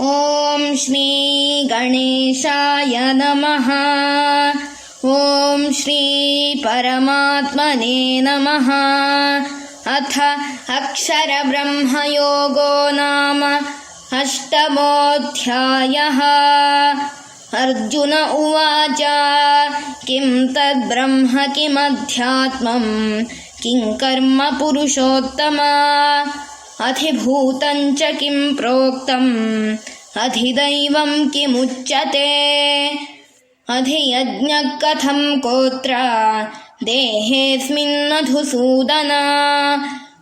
ॐ श्री गणेशाय नमः। ॐ श्री परमात्मने नमः। अथ अक्षरब्रह्मयोगो नाम अष्टमोऽध्यायः। अर्जुन उवाच किं तद्ब्रह्म किमध्यात्मम् किं कर्म पुरुषोत्तमा अधिभूतं च किं प्रोक्तम्? अधिदैवं किमुच्यते? अधियज्ञः कथं कोत्र देहेऽस्मिन्मधुसूदन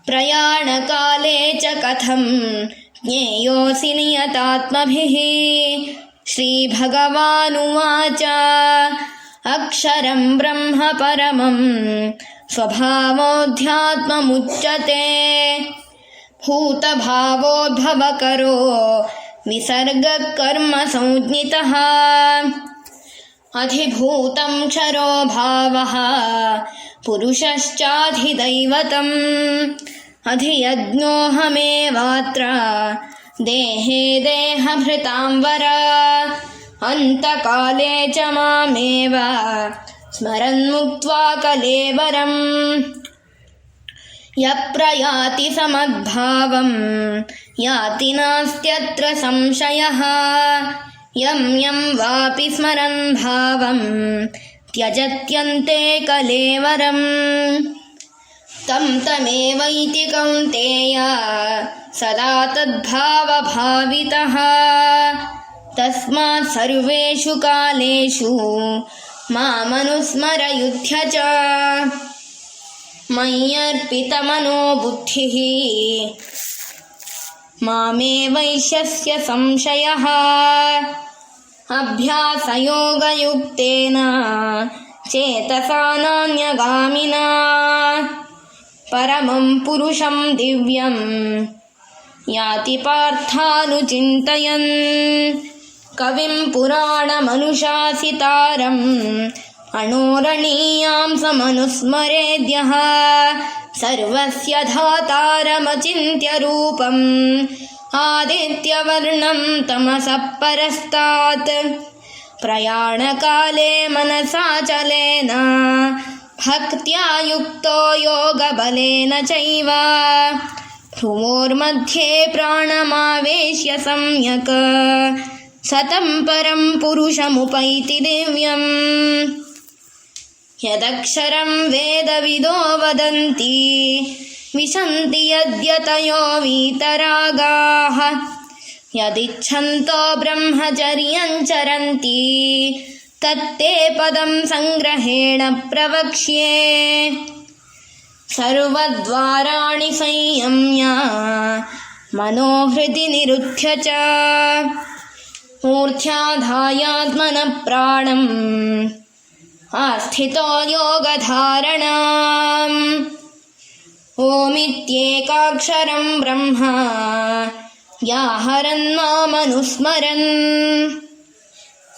प्रयाणकाले च कथं ज्ञेयोऽसि नियतात्मभिः? श्रीभगवानुवाच। अक्षरं ब्रह्म परमं स्वभावोऽध्यात्ममुच्यते भूतभावोद्भवकरो विसर्गकर्मसंज्ञितः अधिभूतं क्षरो भावः पुरुषश्चाधिदैवतम्। अधियज्ञोऽहमेवात्र देहे देहभृतां वर। अन्तकाले च मामेव स्मरन्मुक्त्वा कलेवरम् यप्रयाति समद्भावं याति नास्त्यत्र संशयः। यं यं वापि स्मरन् भावं त्यजत्यन्ते कलेवरम्। तं तमेवैति कौन्तेय। सदा तद्भावभावितः। तस्मात् सर्वेषु कालेषु मामनुस्मरयुध्य च मय्यर्पितमनो बुद्धिः मामे वैश्यस्य संशयः। अभ्यासयोगयुक्तेन चेतसा नान्यगामिना। परमं पुरुषं दिव्यं याति पार्थानुचिन्तयन्। कविं पुराणमनुशासितारम् अणोरणीयां समनुस्मरेद्यः सर्वस्य धातारमचिन्त्य रूपम् आदित्यवर्णं तमसः परस्तात्। प्रयाणकाले मनसाचलेन भक्त्या युक्तो योगबलेन चैव। भ्रुवोर्मध्ये प्राणमावेश्य सम्यक् सतं परं पुरुषमुपैति दिव्यम् यदक्षरं वेदविदो वदन्ति विशन्ति यद्यतयो वीतरागाः। यदिच्छन्तो ब्रह्मचर्यं चरन्ति तत्ते पदं सङ्ग्रहेण प्रवक्ष्ये। सर्वद्वाराणि संयम्य मनोहृदि निरुध्य च। मूर्ध्याधायात्मनः प्राणम् आस्थितो योगधारणाम् ओमित्येकाक्षरं ब्रह्म व्याहरन्नामनुस्मरन्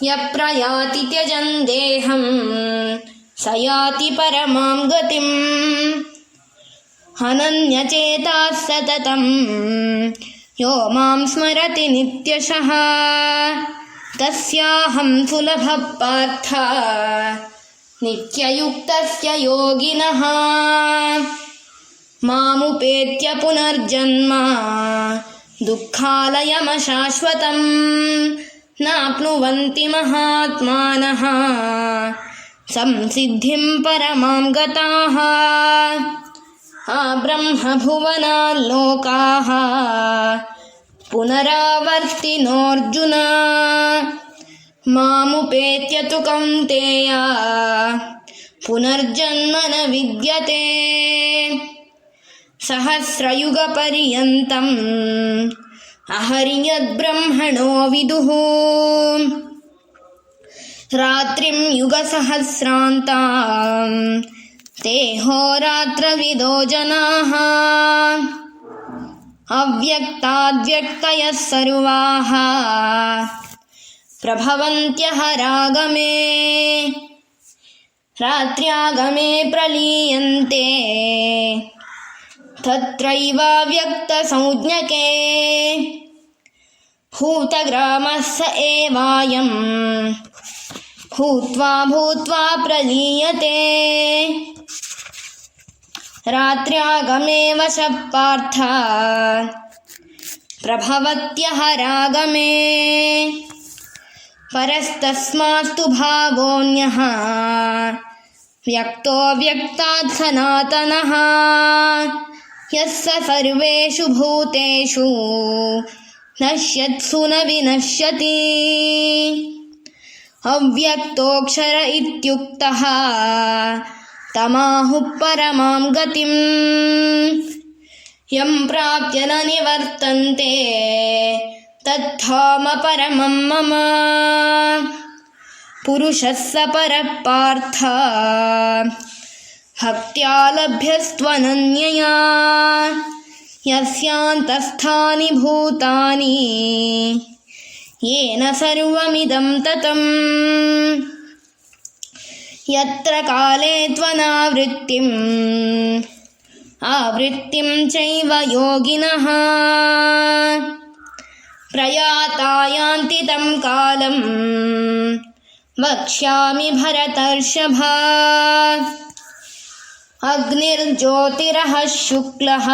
यप्रयाति त्यजन् देहं स याति परमां गतिम्। अनन्यचेताः सततं यो मां स्मरति नित्यशः। तस्याहं सुलभः पार्थ नित्ययुक्तस्य योगिनः मामुपेत्य पुनर्जन्म दुःखालयमशाश्वतम् नाप्नुवन्ति महात्मानः संसिद्धिं परमां गताः आब्रह्मभुवनाल्लोकाः पुनरावर्तिनोऽर्जुन मामुपेत्य तु कौन्तेय। पुनर्जन्म न विद्यते। सहस्रयुगपर्यन्तम् अहर्यद्ब्रह्मणो विदुः। रात्रिं युगसहस्रान्ताम् ते होरात्रविदो जनाः। अव्यक्ताद्व्यक्तयः सर्वाः प्रभवन्त्यः रागमे रात्र्यागमे प्रलीयन्ते। तत्रैव व्यक्तसंज्ञके। भूतग्रामः स एवायम्। भूत्वा भूत्वा प्रलीयते। रात्र्यागमे वशः पार्थ। प्रभवत्यः रागमे परस्तस्मास्तु भावोऽन्यः। व्यक्तो व्यक्तात् सनातनः यः स सर्वेषु भूतेषु नश्यत्सु न विनश्यति। अव्यक्तोऽक्षर इत्युक्तः तमाहुः परमां गतिम्। यं प्राप्य न निवर्तन्ते तत्थाम परमं मम। पुरुषः स परः पार्थ। भक्त्या लभ्यस्त्वनन्यया यस्यान्तस्थानि भूतानि। येन सर्वमिदं ततम्। यत्र काले त्वनावृत्तिम्। आवृत्तिं चैव योगिनः प्रयाता यान्ति तं कालम् वक्ष्यामि भरतर्षभा। अग्निर्ज्योतिरः शुक्लः।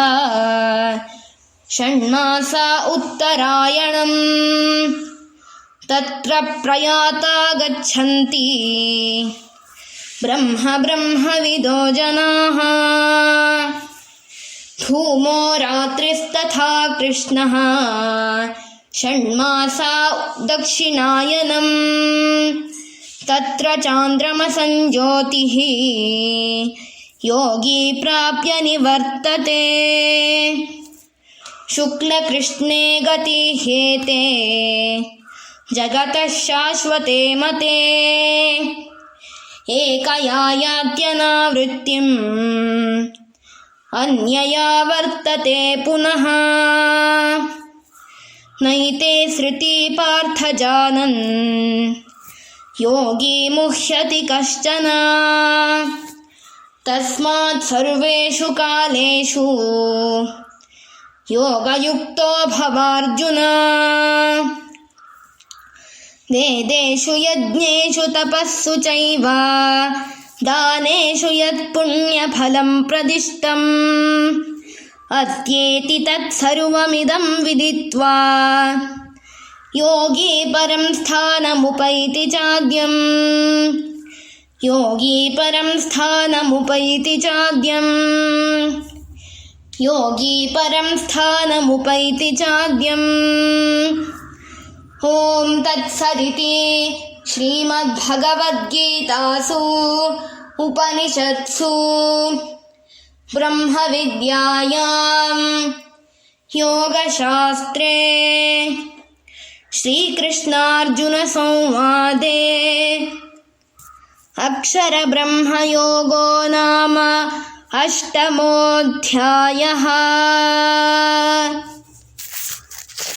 षण्मासा उत्तरायणम्। तत्र प्रयाता गच्छन्ति। ब्रह्म ब्रह्मविदो जनाः। धूमो रात्रिस्तथा कृष्णः। षण्मासा दक्षिणायनम्। तत्र चान्द्रमसञ्ज्योतिः योगी प्राप्य निवर्तते। शुक्लकृष्णे गतिहेते। जगतः शाश्वते मते। एकया यात्यनावृत्तिम् अन्यया वर्तते पुनः नैते श्रुति पार्थ जानन्। योगी मुह्यति कश्चन। तस्मात् सर्वेषु कालेषु योगयुक्तो भवार्जुन। वेदेषु यज्ञेषु तपःसु चैव दानेषु यत्पुण्यफलं प्रदिष्टम् अत्येति तत्सर्वमिदं विदित्वा। योगी परं स्थानमुपैति चाद्यम्। योगी परं स्थानमुपैति चाद्यम्। योगी परं स्थानमुपैति चाद्यम्। ॐ तत्सदिति श्रीमद्भगवद्गीतासु उपनिषत्सु ब्रह्मविद्यायां योगशास्त्रे श्रीकृष्णार्जुनसंवादे अक्षरब्रह्मयोगो नाम अष्टमोऽध्यायः